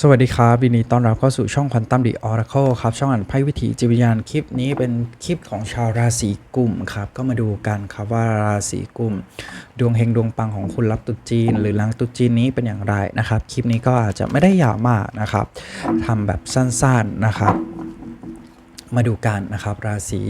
สวัสดีครับยินดีต้อนรับเข้าสู่ช่องควันตัมดีออร์เคิลครับ ช่องอ่านไพ่วิถีจิตวิญญาณคลิปนี้เป็นคลิปของชาวราศีกุมครับ ก็มาดูกันครับว่าราศีกุม ดวงเฮงดวงปังของคุณรับตุจีน หรือหลังตุจีนนี้เป็นอย่างไรนะครับ คลิปนี้ก็อาจจะไม่ได้ยาวมากนะครับทำแบบสั้นๆนะครับ มาดูกันนะครับ ราศี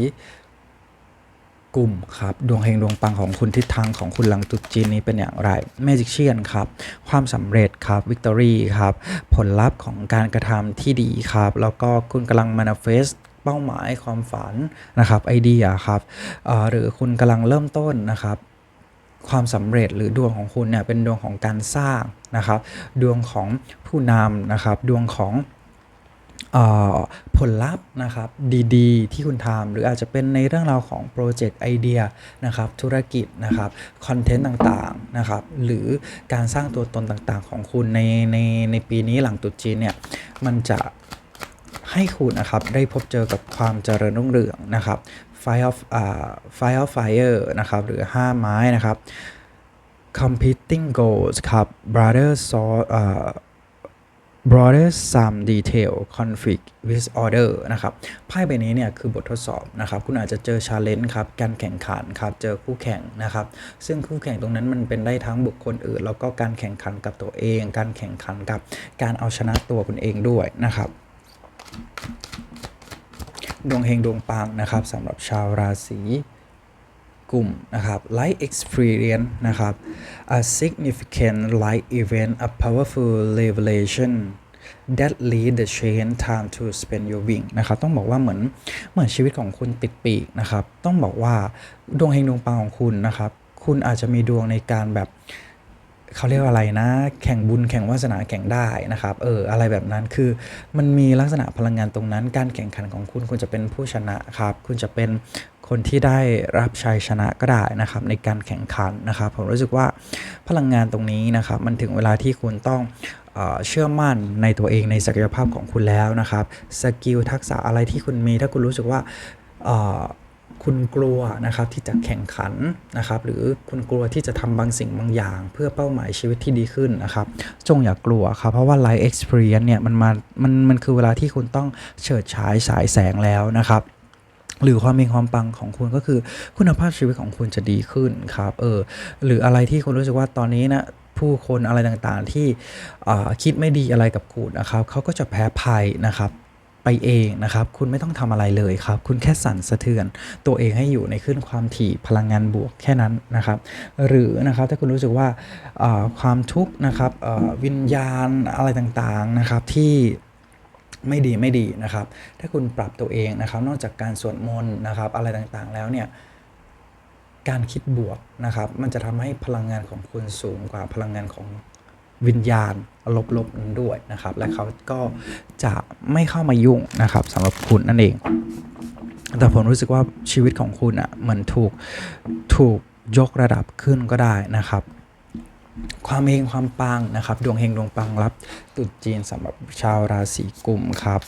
กุมครับ ดวงเฮงดวงปังของคุณทิศทางของคุณหลังตุจีนนี้เป็นอย่างไรเมจิกเชียนครับ ความสำเร็จครับวิกตอรี่ครับ ผลลัพธ์ของการกระทำที่ดีครับ แล้วก็คุณกำลัง manifest เป้าหมายความฝันนะครับไอเดียครับหรือคุณกำลังเริ่มต้นนะครับความสำเร็จหรือดวงของคุณเนี่ยเป็นดวงของการสร้างนะครับ ดวงของผู้นำนะครับ ดวงของ ผลลัพธ์นะครับดีๆ ที่คุณทำหรืออาจจะเป็นในเรื่องราวของโปรเจกต์ไอเดียนะครับธุรกิจนะครับคอนเทนต์ต่างๆนะครับหรือการสร้างตัวตนต่างๆ ของคุณในในในปีนี้หลังตรุษจีนเนี่ยมันจะให้คุณนะครับได้พบเจอกับความเจริญรุ่งเรืองนะครับ Fire of อ่า Fire of Fire นะครับหรือ 5 ไม้นะครับ competing goals ครับ brother saw อ่า broader some detail conflict with order นะครับไพ่ใบนี้เนี่ยคือบททดสอบนะครับ คุณอาจจะเจอ challenge ครับการแข่งขันครับ เจอคู่แข่งนะครับ ซึ่งคู่แข่งตรงนั้นมันเป็นได้ทั้งบุคคลอื่น แล้วก็การแข่งขันกับตัวเอง การแข่งขันกับการเอาชนะตัวคุณเองด้วยนะครับดวงเฮงดวงปังนะครับสำหรับชาวราศี กลุ่มนะครับ life experience นะครับ a significant life event a powerful revelation that lead the chain time to spend your wing นะครับต้องบอกว่าเหมือนเหมือนชีวิตของคุณติดปีกนะครับ ต้องบอกว่าดวงเฮงดวงปังของคุณนะครับ คุณอาจจะมีดวงในการแบบเขาเรียกว่าอะไรนะ แข่งบุญแข่งวาสนาแข่งได้นะครับ เออ อะไรแบบนั้นคือมันมีลักษณะพลังงานตรงนั้น การแข่งขันของคุณคุณจะเป็นผู้ชนะครับ คุณจะเป็น คนที่ได้รับชัยชนะก็ได้นะครับในการแข่งขันนะครับ ผมรู้สึกว่าพลังงานตรงนี้นะครับ มันถึงเวลาที่คุณต้องเชื่อมั่นในตัวเองในศักยภาพของคุณแล้วนะครับสกิลทักษะอะไรที่คุณมี ถ้าคุณรู้สึกว่าคุณกลัวนะครับที่จะแข่งขันนะครับ หรือคุณกลัวที่จะทำบางสิ่งบางอย่าง เพื่อเป้าหมายชีวิตที่ดีขึ้นนะครับ จงอย่ากลัวครับ เพราะว่า life experience เนี่ยมันมามันมันคือเวลาที่คุณต้องเฉิดฉายสายแสงแล้วนะครับ หรือความมีความปังของคุณก็คือคุณภาพชีวิตของคุณจะดีขึ้นครับเออหรืออะไรที่คุณรู้สึกว่าตอนนี้นะผู้คนอะไรต่างๆที่คิดไม่ดีอะไรกับคุณนะครับเขาก็จะแพ้ภัยนะครับไปเองนะครับ คุณไม่ต้องทำอะไรเลยครับ คุณแค่สั่นสะเทือน ตัวเองให้อยู่ในคลื่นความถี่พลังงานบวกแค่นั้นนะครับ หรือนะครับถ้าคุณรู้สึกว่าความทุกข์นะครับวิญญาณอะไรต่างๆนะครับที่ ไม่ดีไม่ดีนะครับ ถ้าคุณปรับตัวเองนะครับ นอกจากการสวดมนต์นะครับ อะไรต่างๆแล้วเนี่ยการคิดบวกนะครับ มันจะทำให้พลังงานของคุณสูงกว่าพลังงานของวิญญาณลบๆนั้นด้วยนะครับ และเขาก็จะไม่เข้ามายุ่งนะครับสำหรับคุณนั่นเอง แต่ผมรู้สึกว่าชีวิตของคุณอะ่ะเหมือนถูกถูกยกระดับขึ้นก็ได้นะครับ ความเฮงความปังนะครับ ดวงเฮงดวงปังรับตรุษจีนสำหรับชาวราศีกุมครับ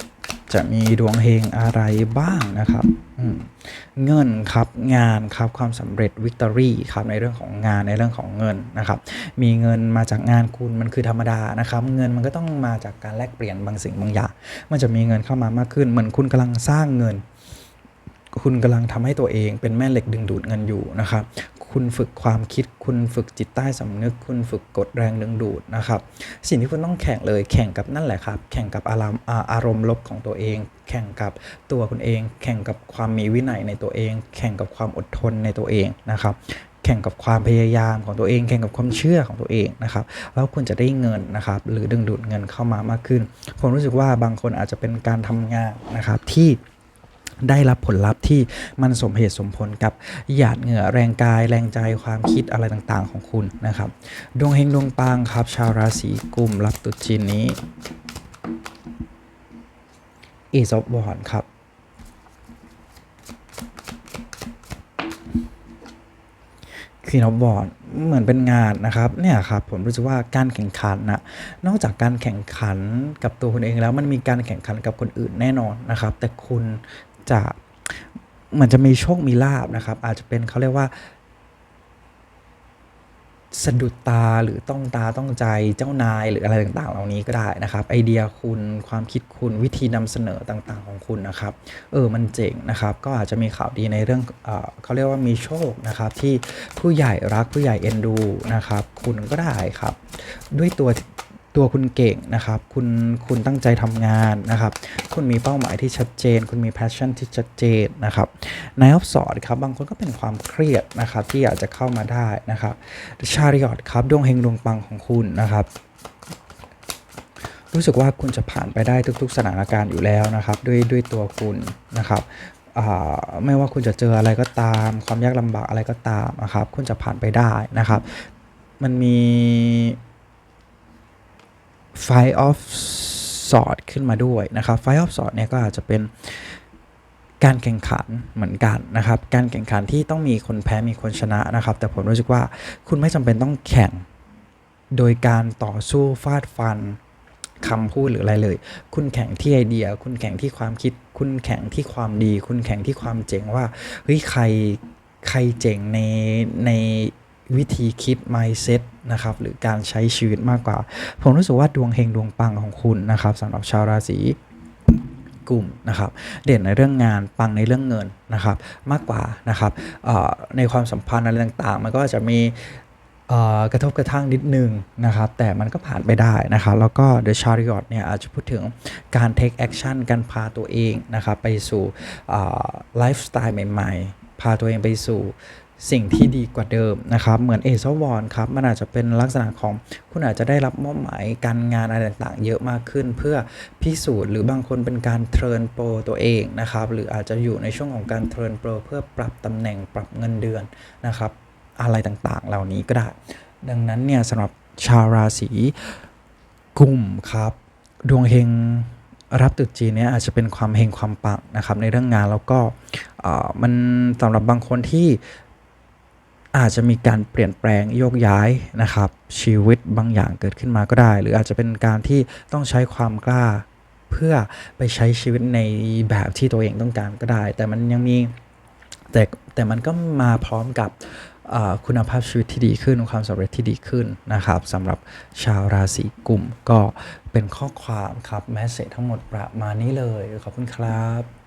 จะมีดวงเฮงอะไรบ้างนะครับเงินครับงานครับความสำเร็จวิกตอรี่ครับในเรื่องของงานในเรื่องของเงินนะครับ มีเงินมาจากงานคุณมันคือธรรมดานะครับ เงินมันก็ต้องมาจากการแลกเปลี่ยนบางสิ่งบางอย่าง มันจะมีเงินเข้ามามากขึ้นเหมือนคุณกำลังสร้างเงิน คุณกำลังทำให้ตัวเองเป็นแม่เหล็กดึงดูดเงินอยู่นะครับ คุณฝึกความคิด คุณฝึกจิตใต้สำนึก คุณฝึกกดแรงดึงดูดนะครับ สิ่งที่คุณต้องแข่งเลยแข่งกับนั่นแหละครับ แข่งกับอารมณ์อารมณ์ลบของตัวเอง แข่งกับตัวคุณเอง แข่งกับความมีวินัยในตัวเอง แข่งกับความอดทนในตัวเองนะครับแข่งกับความพยายามของตัวเอง แข่งกับความเชื่อของตัวเองนะครับ แล้วคุณจะได้เงินนะครับ หรือดึงดูดเงินเข้ามามากขึ้น ผมรู้สึกว่าบางคนอาจจะเป็นการทำงานนะครับที่ ได้รับผลลัพธ์ที่มันสมเหตุสมผลกับหยาดเหงื่อแรงกาย แรงใจความคิดอะไรต่างๆของคุณนะครับ ดวงเฮงดวงปางครับ ชาวราศีกุมรับตุจีนนี้เอซอฟวอนครับควีนอ f บอร์ดเหมือนเป็นงานนะครับเนี่ยครับผมรู้สึกว่าการแข่งขันนะนอกจากการแข่งขันกับตัวคุณเองแล้วมันมีการแข่งขันกับคนอื่นแน่นอนนะครับ แต่คุณ จะเหมือนจะมีโชคมีลาบนะครับ อาจจะเป็นเขาเรียกว่าสะดุดตาหรือต้องตาต้องใจเจ้านายหรืออะไรต่างๆ เหล่านี้ก็ได้นะครับ ไอเดียคุณความคิดคุณวิธีนำเสนอต่างๆของคุณนะครับ เออมันเจ๋งนะครับ ก็อาจจะมีข่าวดีในเรื่องเออเขาเรียกว่ามีโชคนะครับ ที่ผู้ใหญ่รักผู้ใหญ่เอ็นดูนะครับ คุณก็ได้ครับ ด้วยตัว ตัวคุณเก่งนะครับ คุณคุณตั้งใจทำงานนะครับ คุณมีเป้าหมายที่ชัดเจน คุณมี passion ที่ชัดเจนนะครับนายออฟสอดครับบางคนก็เป็นความเครียดนะครับที่อยากจะเข้ามาได้นะครับชาริออตครับดวงเฮงดวงปังของคุณนะครับรู้สึกว่าคุณจะผ่านไปได้ทุก ๆ สถานการณ์อยู่แล้วนะครับ ด้วยด้วยตัวคุณนะครับอ่าไม่ว่าคุณจะเจออะไรก็ตาม ความยากลำบากอะไรก็ตามนะครับ คุณจะผ่านไปได้นะครับ มันมี Five of Sword ขึ้นมาด้วยนะครับ Five of Sword เนี่ยก็อาจจะเป็นการแข่งขันเหมือนกันนะครับ การแข่งขันที่ต้องมีคนแพ้มีคนชนะนะครับ แต่ผมรู้สึกว่าคุณไม่จำเป็นต้องแข่งโดยการต่อสู้ฟาดฟันคำพูดหรืออะไรเลย คุณแข่งที่ไอเดีย คุณแข่งที่ความคิด คุณแข่งที่ความดี คุณแข่งที่ความเจ๋งว่าเฮ้ยใครใครเจ๋งในใน วิธีคิด mindset นะครับหรือการใช้ชีวิตมากกว่า ผมรู้สึกว่าดวงเฮงดวงปังของคุณนะครับสำหรับชาวราศีกลุ่มนะครับเด่นในเรื่องงานปังในเรื่องเงินนะครับมากกว่านะครับในความสัมพันธ์อะไรต่างๆ มันก็จะมีกระทบกระทั่งนิดนึงนะครับ แต่มันก็ผ่านไปได้นะครับ แล้วก็ The Chariot เนี่ยอาจจะพูดถึงการ take action การพาตัวเองนะครับ ไปสู่ไลฟ์สไตล์ใหม่ๆ พาตัวเองไปสู่ สิ่งที่ดีกว่าเดิมนะครับ เหมือนเอซวอนครับ มันอาจจะเป็นลักษณะของคุณอาจจะได้รับมอบหมายการงานอะไรต่างๆ เยอะมากขึ้น เพื่อพิสูจน์หรือบางคนเป็นการเทรนโปรตัวเองนะครับ หรืออาจจะอยู่ในช่วงของการเทรนโปรเพื่อปรับตำแหน่งปรับเงินเดือนนะครับ อะไรต่างๆ เหล่านี้ก็ได้ ดังนั้นเนี่ยสำหรับชาวราศีกุมครับ ดวงเฮงรับตรุษจีนเนี่ยอาจจะเป็นความเฮงความปังนะครับในเรื่องงานแล้วก็เอ่อมันสำหรับบางคนที่ อาจจะมีการเปลี่ยนแปลงโยกย้ายนะครับ ชีวิตบางอย่างเกิดขึ้นมาก็ได้ หรืออาจจะเป็นการที่ต้องใช้ความกล้า เพื่อไปใช้ชีวิตในแบบที่ตัวเองต้องการก็ได้ แต่มันยังมีแต่แต่มันก็มาพร้อมกับคุณภาพชีวิตที่ดีขึ้นความสำเร็จที่ดีขึ้นนะครับสำหรับชาวราศีกุมก็เป็นข้อความครับแมสเซจทั้งหมดประมาณนี้เลย ขอบคุณครับ